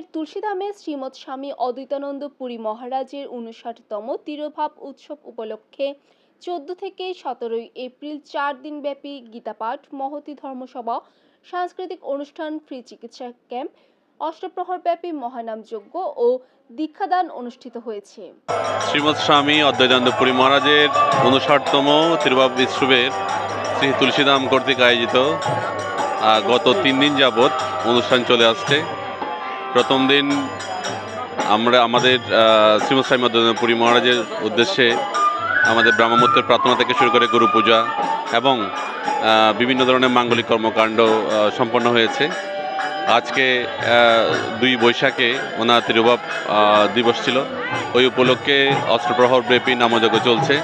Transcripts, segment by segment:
চট্টগ্রামের তুলসীধামে শ্রীমৎ স্বামী অদ্বৈতানন্দ পুরী মহারাজের উনষাটতম তিরোভাব উৎসব উপলক্ষে চোদ্দ থেকে সতেরোই এপ্রিল চার দিনব্যাপী গীতাপাঠ, মহতি ধর্মসভা, সাংস্কৃতিক অনুষ্ঠান, ফ্রি চিকিৎসা ক্যাম্প, অষ্টপ্রহরব্যাপী মহানাম যজ্ঞ ও দীক্ষাদান অনুষ্ঠিত হয়েছে। শ্রীমৎ স্বামী অদ্বৈতানন্দ পুরী মহারাজের উনষাটতম তিরুভাব উৎসবের শ্রী তুলসীধাম কর্তৃক আয়োজিত গত তিন দিন যাবৎ অনুষ্ঠান চলে আসছে। প্রথম দিন আমরা আমাদের স্বামী পুরী মহারাজের উদ্দেশ্যে আমাদের ব্রাহ্মমূর্তের প্রার্থনা থেকে শুরু করে গুরু পূজা এবং বিভিন্ন ধরনের মাঙ্গলিক কর্মকাণ্ড সম্পন্ন হয়েছে। আজকে দুই বৈশাখে ওনার তিরুভাব দিবস ছিল। ওই উপলক্ষে অষ্টপ্রহর ব্যাপী নামযজ্ঞ চলছে।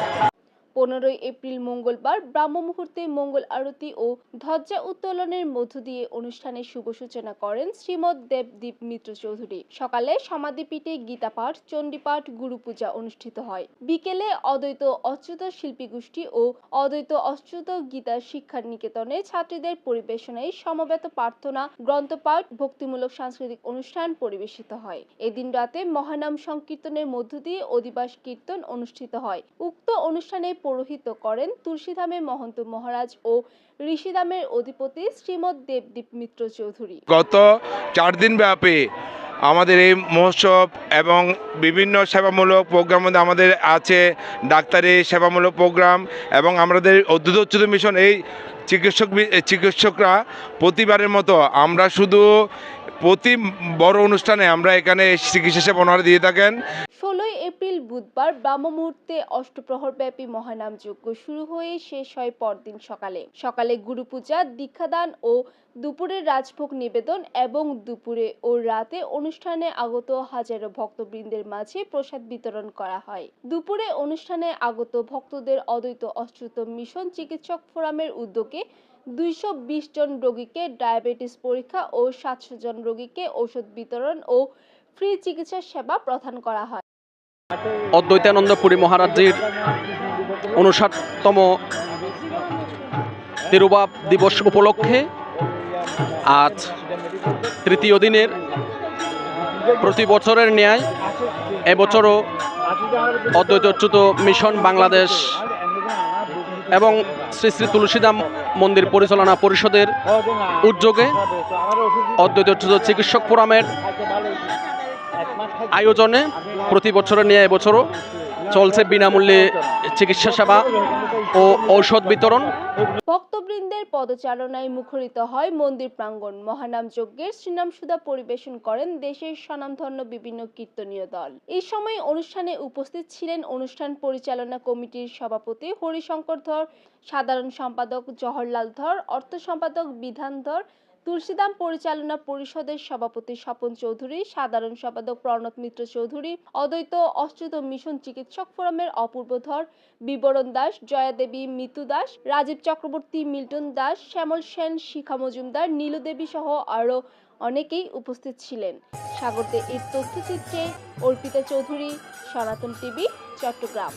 পনেরোই এপ্রিল মঙ্গলবার ব্রাহ্ম মুহূর্তে মঙ্গল আরতি ও ধ্বজা উত্তোলনের মধ্য দিয়ে অনুষ্ঠানের শুভ সূচনা করেন শ্রীমৎ দেবদীপ মিত্র চৌধুরী। সকালে সমাধিপীঠে গীতাপাঠ, চণ্ডীপাঠ গুরু পূজা অনুষ্ঠিত হয়। বিকেলে অদ্বৈত অচ্যুত শিল্পী গোষ্ঠী ও অদ্বৈত অচ্যুত গীতা শিক্ষা নিকেতনে ছাত্রীদের পরিবেশনায় সমবেত প্রার্থনা, গ্রন্থপাঠ, ভক্তিমূলক সাংস্কৃতিক অনুষ্ঠান পরিবেশিত হয়। এদিন রাতে মহানাম সংকীর্তনের মধ্য দিয়ে অধিবাস কীর্তন অনুষ্ঠিত হয়। উক্ত অনুষ্ঠানে পৌরোহিত্য করেন তুলসীধামের মহন্ত মহারাজ ও ঋষিধামের অধিপতি শ্রীমৎ দেবদীপ মিত্র চৌধুরী। গত চার দিন ব্যাপী আমাদের এই মহোৎসব এবং বিভিন্ন সেবামূলক প্রোগ্রাম আমাদের আছে ডাক্তারি সেবামূলক প্রোগ্রাম এবং আমাদের অদ্ভুত মিশন, এই চিকিৎসক চিকিৎসকরা প্রতিবারের মতো আমরা শুধু প্রতি বড় অনুষ্ঠানে আমরা এখানে চিকিৎসা সেবা ওনারা দিয়ে থাকেন। বুধবার ব্রাহ্ম মুহূর্তে অষ্টপ্রহর ব্যাপী মহানাম যজ্ঞ শুরু হয়ে শেষ হয় পরদিন সকালে। সকালে গুরু পূজা দীক্ষাদান ও দুপুরে রাজভোগ নিবেদন এবং দুপুরে ও রাতে অনুষ্ঠানে আগত হাজারো ভক্তবৃন্দের মাঝে প্রসাদ বিতরণ করা হয়। দুপুরে অনুষ্ঠানে আগত ভক্তদের অদ্বৈত অচ্যুত মিশন চিকিৎসক ফোরামের উদ্যোগে দুইশো বিশ জন রোগীকে ডায়াবেটিস পরীক্ষা ও সাতশো জন রোগীকে ওষুধ বিতরণ ও ফ্রি চিকিৎসা সেবা প্রদান করা হয়। অদ্বৈতানন্দ পুরী মহারাজের উনষাটতম তিরুবাব দিবস উপলক্ষে আজ তৃতীয় দিনের প্রতি বছরের ন্যায় এবছরও অদ্বৈত অচ্যুত মিশন বাংলাদেশ এবং শ্রী শ্রী তুলসীদাম মন্দির পরিচালনা পরিষদের উদ্যোগে অদ্বৈত অচ্যুত চিকিৎসক ফোরামের আয়োজনে প্রতি বছরের নিয়ে এবছরও চলছে বিনামূল্যে চিকিৎসা সেবা ও ঔষধ বিতরণ। ভক্তবৃন্দের পদচারণায় মুখরিত হয় মন্দির প্রাঙ্গণ। মহানাম যজ্ঞের শ্রীনাম সুধা পরিবেশন করেন দেশের স্বনামধন্য বিভিন্ন কীর্তনীয় দল। এই সময় অনুষ্ঠানে উপস্থিত ছিলেন অনুষ্ঠান পরিচালনা কমিটির সভাপতি হরিশঙ্কর ধর, সাধারণ সম্পাদক জওহরলাল ধর, অর্থ সম্পাদক বিধান ধর তুলসীদাম পরিচালনা পরিষদের সভাপতি স্বপন চৌধুরী, সাধারণ সম্পাদক প্রণব মিত্র চৌধুরী, অদ্বৈত অচ্যুত মিশন চিকিৎসক ফোরামের অপূর্ব ধর বিবরণ দাস জয়া দেবী মিতু দাস, রাজীব চক্রবর্তী মিল্টন দাস, শ্যামল সেন, শিখা মজুমদার, নীলু দেবী সহ আরও অনেকেই উপস্থিত ছিলেন। সাগরতে এই তথ্যচিত্রে অর্পিতা চৌধুরী, সনাতন টিভি, চট্টগ্রাম।